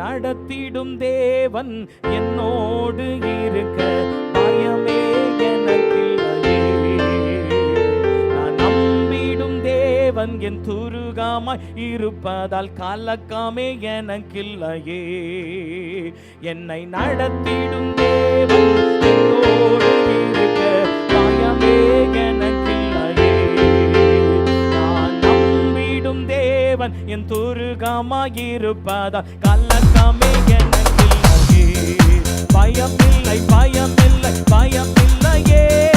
நடத்திடும் தேவன் என்னோடு இருக்க பயமே எனக்கில்லையே நான் நம்பிடும் தேவன் என் துருகாமாய் இருப்பதால் கலக்கமே எனக்கில்லையே. என்னை நடத்திடும் தேவன் தேவன் என் துருகமாயிருப்பதா கலக்கமே எனக்கில்லையே. பயமில்லை பயமில்லை பயமில்லையே.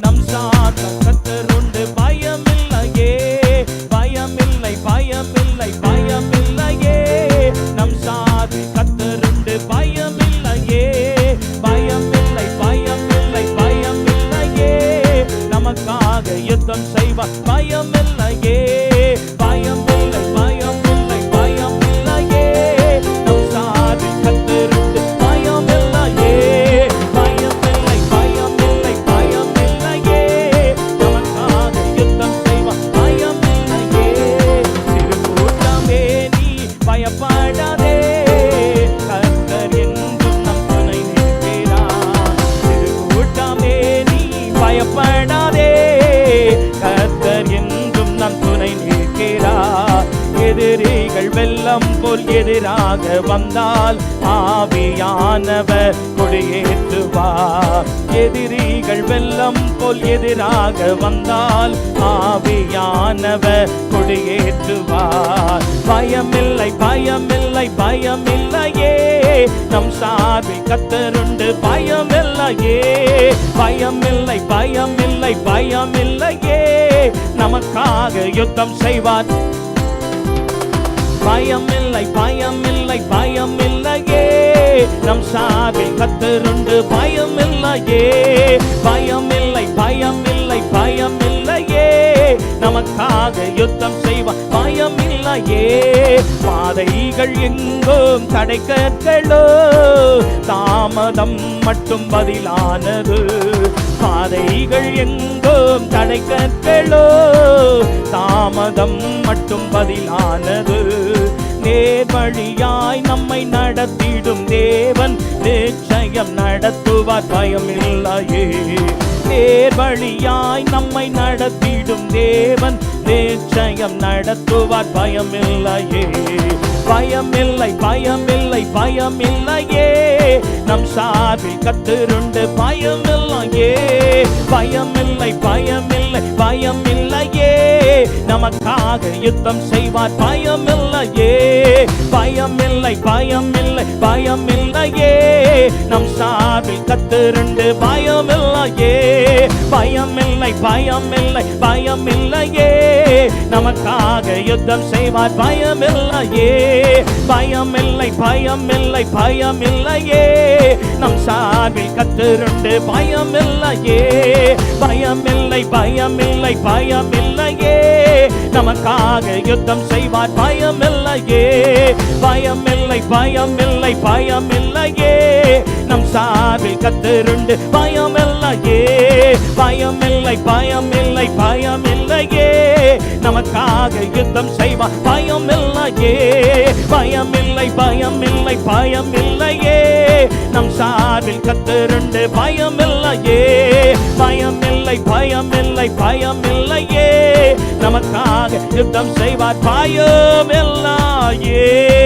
நம் சாத்த கத்தருண்டு பயமில்லையே. பயமில்லை பயமில்லை பயமில்லையே. நம் சாதி கத்தருண்டு பயமில்லையே. பயமில்லை பயமில்லை பயமில்லையே. நமக்காக யுத்தம் செய்வார் பயமில்லையே வெள்ளம் போல் எதிராக வந்தால் ஆவியானவர் கொடியேற்றுவார் எதிரிகள் வெள்ளம் போல் எதிராக வந்தால் ஆவியானவர் கொடியேற்றுவார் பயமில்லை பயமில்லை பயமில்லையே. நம் சார்பில் கத்தருண்டு பயமில்லையே. பயமில்லை பயமில்லை பயமில்லையே. நமக்காக யுத்தம் செய்வார். பயமில்லை பயமில்லை பயமில்லையே. நம் சார்பில் கத்தருண்டு பயமில்லையே. பயமில்லை பயமில்லை பயமில்லையே. நமக்காக யுத்தம் செய்வார் பயமில்லையே. பாதைகள் எங்கும் தடைக்கற்களோ தாமதம் மட்டும் பதிலானது. பாதைகள் எங்கும் தடைக்கற்களோ தாமதம் மட்டும் பதிலானது. நேர்வழியாய் நம்மை நடத்திடும் தேவன் நிச்சயம் நடத்துவார் பயம் இல்லையே நேர்வழியாய் நம்மை நடத்திடும் தேவன் நிச்சயம் நடத்துவார் பயம் இல்லையே பயமில்லை பயமில்லை பயமில்லையே. நம் சார்பில் கத்திருண்டு பயமில்லையே. பயமில்லை பயமில்லை பயமில்லையே. நமக்காக யுத்தம் செய்வார். பயம் இல்லையே பயம் இல்லை பயம் இல்லை பயம் இல்லையே நம் சார்பில் கத்திருண்டு பயம் இல்லை பயம் இல்லையே நமக்காக யுத்தம் செய்வார். பயம் இல்லையே பயம் இல்லை பயம் இல்லை பயம் இல்லையே நம் சார்பில் கத்திருண்டு பயம் இல்லை பயம் இல்லையே நமக்காக யுத்தம் செய்வார். பயம் இல்லையே பயம் இல்லை பயம் இல்லை பயம் இல்லையே நம் சார்பில் கத்திருண்டு பயம் இல்லையே பயம் இல்லை பயம் இல்லை பயம் இல்லையே நமக்காக யுத்தம் செய்வார். பயம் இல்லையே பயம் இல்லை பயம் இல்லை பயம் இல்லையே நம் சார்பில் கத்திருண்டு பயம் இல்லை பயம் இல்லையே நமக்காக யுத்தம் செய்வார் பயம் இல்லையே